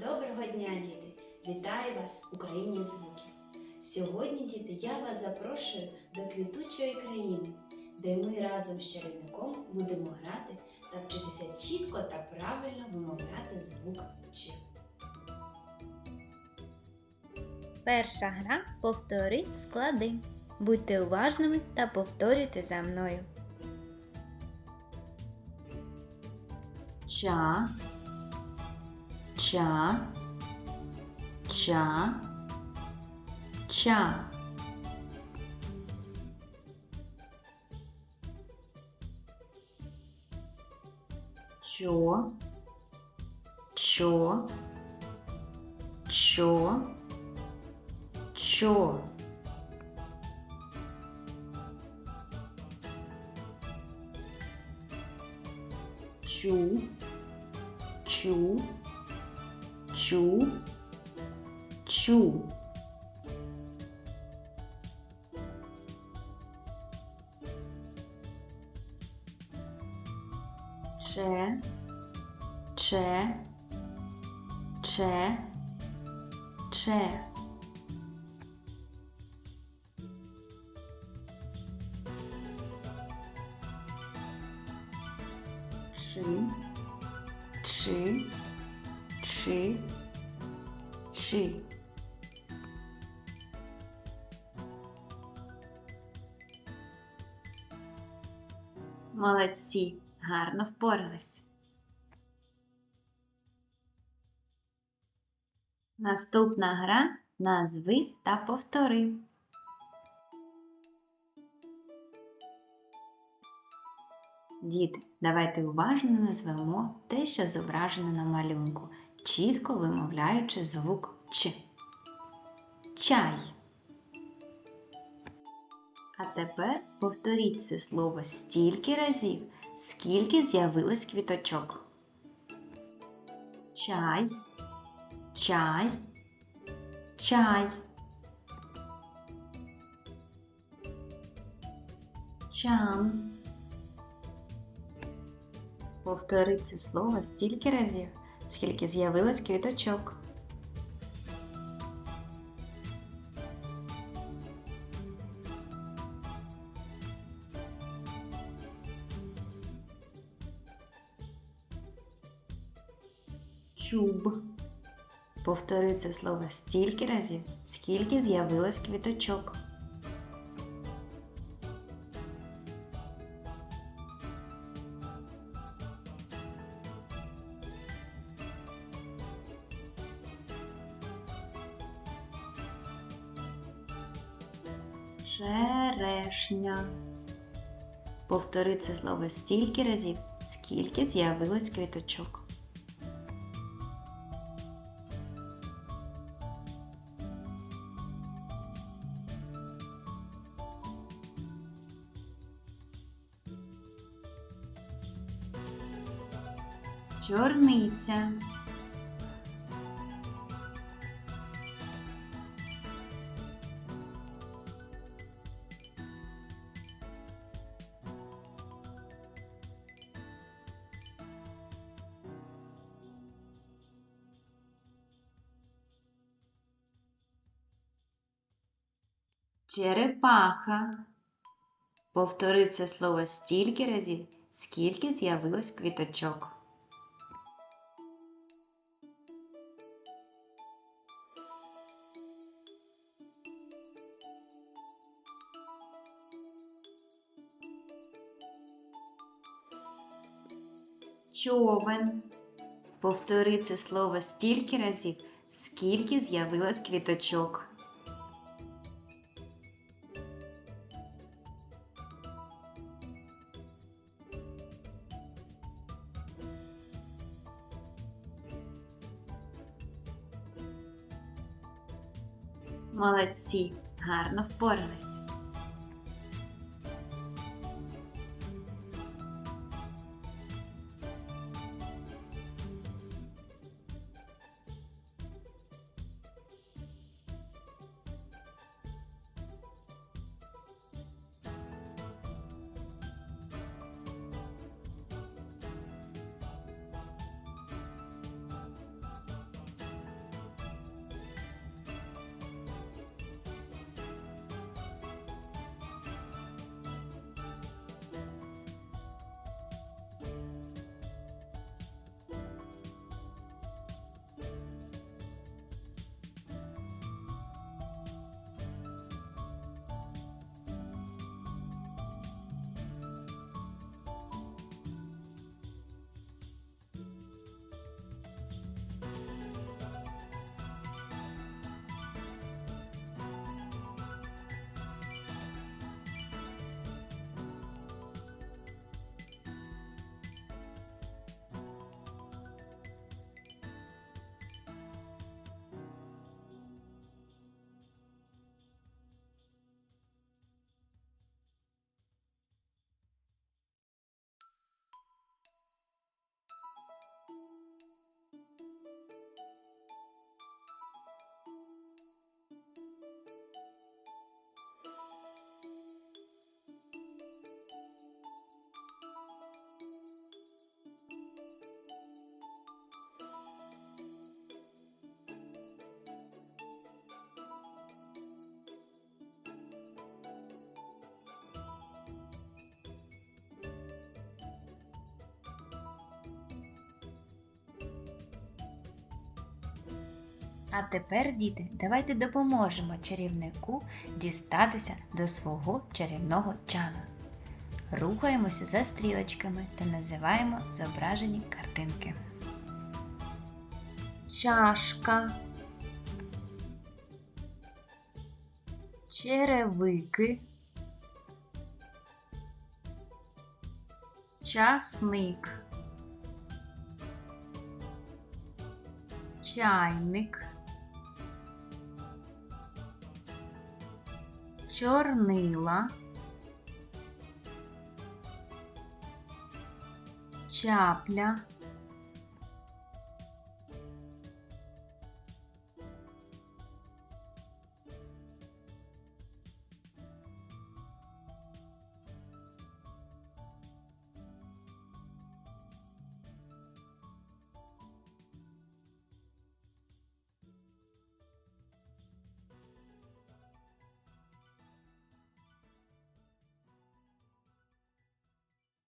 Доброго дня, діти! Вітаю вас в Україні звуків. Сьогодні, діти, я вас запрошую до квітучої країни, де ми разом з чарівником будемо грати та вчитися чітко та правильно вимовляти звук Ч. Перша гра повтори склади. Будьте уважними та повторюйте за мною. ча, ча, ча, ча. Чо, чо, чо, чо. Чу, чу, чу, чу. Че, че, че, че. Ши, чи, чи, чи. Молодці, гарно впорались. Наступна гра назви та повтори. Діти, давайте уважно назвемо те, що зображено на малюнку, чітко вимовляючи звук Ч. Чай. А тепер повторіть це слово стільки разів, скільки з'явилось квіточок. Чай, чай, чай. Чан. Повтори це слово стільки разів, скільки з'явилось квіточок. Чуб. Повтори це слово стільки разів, скільки з'явилось квіточок. Черешня. Повтори це слово стільки разів, скільки з'явилось квіточок. Чорниця. Черепаха. Повтори це слово стільки разів, скільки з'явилось квіточок. Човен. Повтори це слово стільки разів, скільки з'явилось квіточок. Молодці, гарно впорались. А тепер, діти, давайте допоможемо чарівнику дістатися до свого чарівного чану. Рухаємося за стрілочками та називаємо зображені картинки. Чашка. Черевики. Часник. Чайник. Чорнила. Чапля.